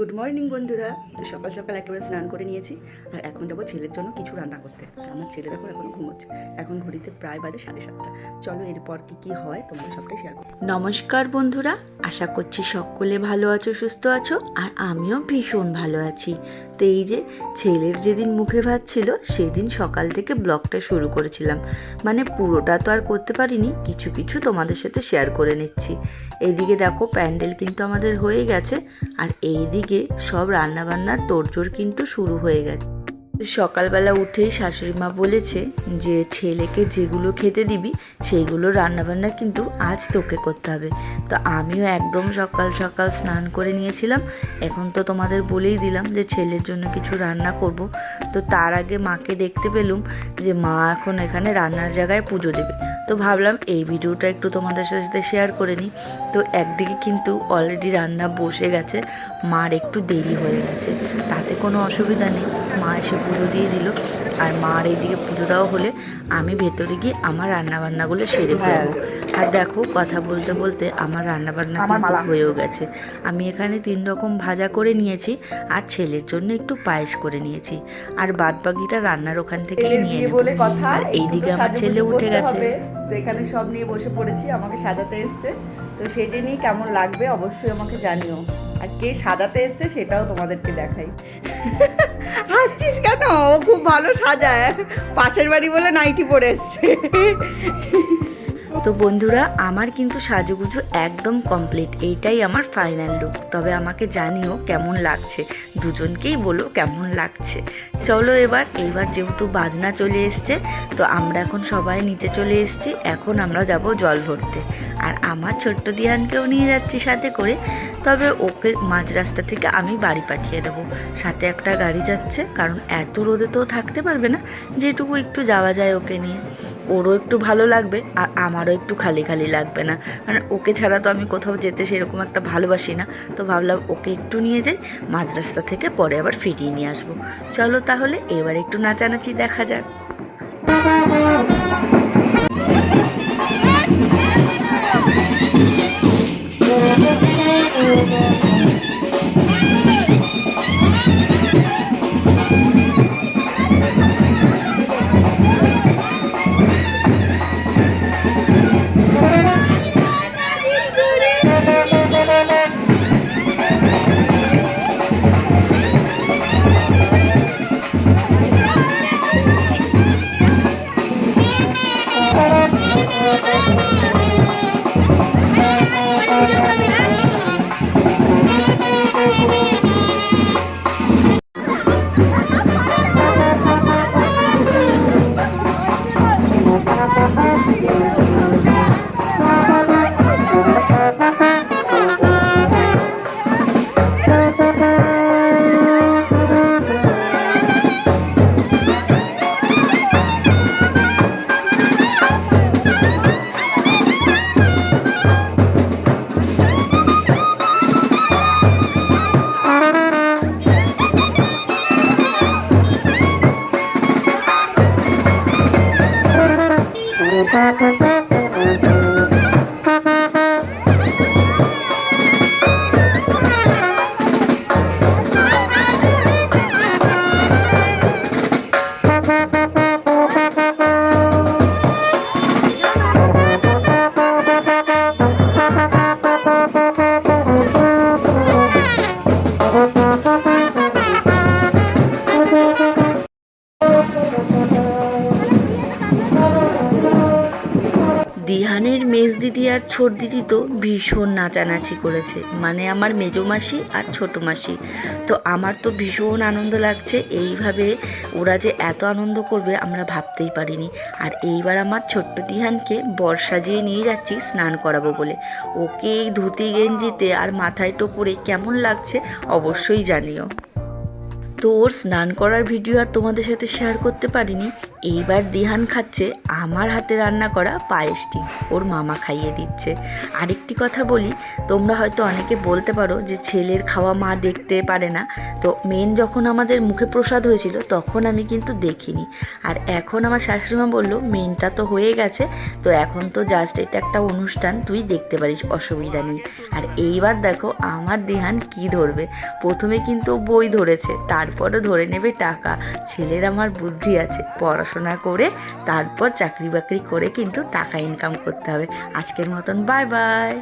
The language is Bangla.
গুড মর্নিং বন্ধুরা। তো সকাল সকাল একেবারে স্নান করে নিয়েছি। আর এখন যাব ছেলের জন্য কিছু রান্না করতে। আমার ছেলে দেখো এখন ঘুমোচ্ছে। এখন ঘড়িতে প্রায় বাজে সাড়ে সাতটা। চলো এরপর কি কি হয় তোমরা সবটাই শেয়ার করো। নমস্কার বন্ধুরা। আশা করছি সকলে ভালো আছো, সুস্থ আছো। আর আমিও ভীষণ ভালো আছি। তো এই যে ছেলের যেদিন মুখে ভাত ছিল, সেদিন সকাল থেকে ব্লগটা শুরু করেছিলাম। মানে পুরোটা তো আর করতে পারিনি, কিছু কিছু তোমাদের সাথে শেয়ার করে নিচ্ছি। এইদিকে দেখো প্যান্ডেল কিন্তু আমাদের হয়ে গেছে, আর এইদিকে সব রান্নাবান্নার তোড়জোড় কিন্তু শুরু হয়ে গেছে। সকালবেলা উঠেই শাশুড়ি মা বলেছে যে, ছেলেকে যেগুলো খেতে দিবি, সেইগুলো রান্নাবান্না কিন্তু আজ তোকে করতে হবে। তো আমিও একদম সকাল সকাল স্নান করে নিয়েছিলাম। এখন তো তোমাদের বলেই দিলাম যে, ছেলের জন্য কিছু রান্না করব। তো তার আগে মাকে দেখতে পেলুম যে, মা এখন এখানে রান্নার জায়গায় পুজো দেবে। তো ভাবলাম এই ভিডিওটা একটু তোমাদের সাথে শেয়ার করে নিই। তো একদিকে কিন্তু অলরেডি রান্না বসে গেছে, মার একটু দেরি হয়ে গেছে, তাতে কোনো অসুবিধা নেই। মা এসে পুজো দিয়ে দিল। আর মার এইদিকে পুজো দেওয়া হলে আমি ভেতরে গিয়ে আমার রান্নাবান্নাগুলো সেরে ফেলব। আর দেখো কথা বলতে বলতে আমার রান্নাবান্না কিন্তু। হয়েও গেছে। আমি এখানে তিন রকম ভাজা করে নিয়েছি আর ছেলের জন্য একটু পায়েস করে নিয়েছি। আর বাদ বাকিটা রান্নার ওখান থেকেই ছেলের নিয়ে বলে কথা আর এইদিকে আমার ছেলে উঠে গেছে। তো এখানে সব নিয়ে বসে পড়েছি আমাকে সাজাতে এসছে। তো সেটি নিয়ে কেমন লাগবে অবশ্যই আমাকে জানিও। আর কে সাজাতে এসছে সেটাও তোমাদেরকে দেখাই। হাসছিস কেন? ও খুব ভালো সাজায়। পাশের বাড়ি বলে নাইটি পরে এসছে। তো বন্ধুরা, আমার কিন্তু সাজুগুজু একদম কমপ্লিট এইটাই আমার ফাইনাল লুক তবে আমাকে জানিও কেমন লাগছে। দুজনকেই বলো কেমন লাগছে। চলো এবার, এইবার যেহেতু বাজনা চলে এসছে, তো আমরা এখন সবাই নিচে চলে এসেছি। এখন আমরা যাব জল ভরতে। আর আমার ছোট্ট দিহানকেও নিয়ে যাচ্ছি সাথে করে। তবে ওকে মাঝ রাস্তা থেকে আমি বাড়ি পাঠিয়ে দেবো। সাথে একটা গাড়ি যাচ্ছে, কারণ এত রোদে তো থাকতে পারবে না। যেটুকু একটু যাওয়া যায় ওকে নিয়ে। ওরও একটু ভালো লাগবে আর আমারও একটু খালি খালি লাগবে না। মানে ওকে ছাড়া তো আমি কোথাও যেতে সেরকম একটা ভালোবাসি না। তো ভাবলাম ওকে একটু নিয়ে যাই মাঝ রাস্তা থেকে পরে আবার ফিরিয়ে নিয়ে আসব। চলো তাহলে এবার একটু নাচানাচি দেখা যাক। দিহানের মেজ দিদি আর ছোট দিদি তো ভীষণ নাচানাচি করেছে। মানে আমার মেজো মাসি আর ছোট মাসি। তো আমার তো ভীষণ আনন্দ লাগছে। এইভাবে ওরা যে এত আনন্দ করবে আমরা ভাবতেই পারিনি। আর এইবার আমার ছোট্ট দিহানকে বর সাজিয়ে নিয়ে যাচ্ছি স্নান করাবো বলে। ওকে এই ধুতি, গেঞ্জিতে আর মাথায় টোপরে কেমন লাগছে অবশ্যই জানিও। তো ওর স্নান করার ভিডিও আর তোমাদের সাথে শেয়ার করতে পারিনি। এইবার দিহান খাচ্ছে আমার হাতে রান্না করা পায়েসটি। ওর মামা খাইয়ে দিচ্ছে। আরেকটি কথা বলি, তোমরা হয়তো অনেকে বলতে পারো যে ছেলের খাওয়া মা দেখতে পারে না। তো মেন যখন আমাদের মুখে প্রসাদ হয়েছিল, তখন আমি কিন্তু দেখিনি। আর এখন আমার শাশুড়িমা বলল, মেনটা তো হয়ে গেছে, তো এখন তো জাস্ট এটা একটা অনুষ্ঠান, তুই দেখতে পারিস, অসুবিধা নেই। আর এইবার দেখো আমার দিহান কি ধরবে। প্রথমে কিন্তু বই ধরেছে তারপরে ধরে নেবে টাকা। ছেলের আমার বুদ্ধি আছে পড়াশোনা করে তারপর চাকরি বাকরি করে কিন্তু টাকা ইনকাম করতে হবে। আজকের মতন বাই বাই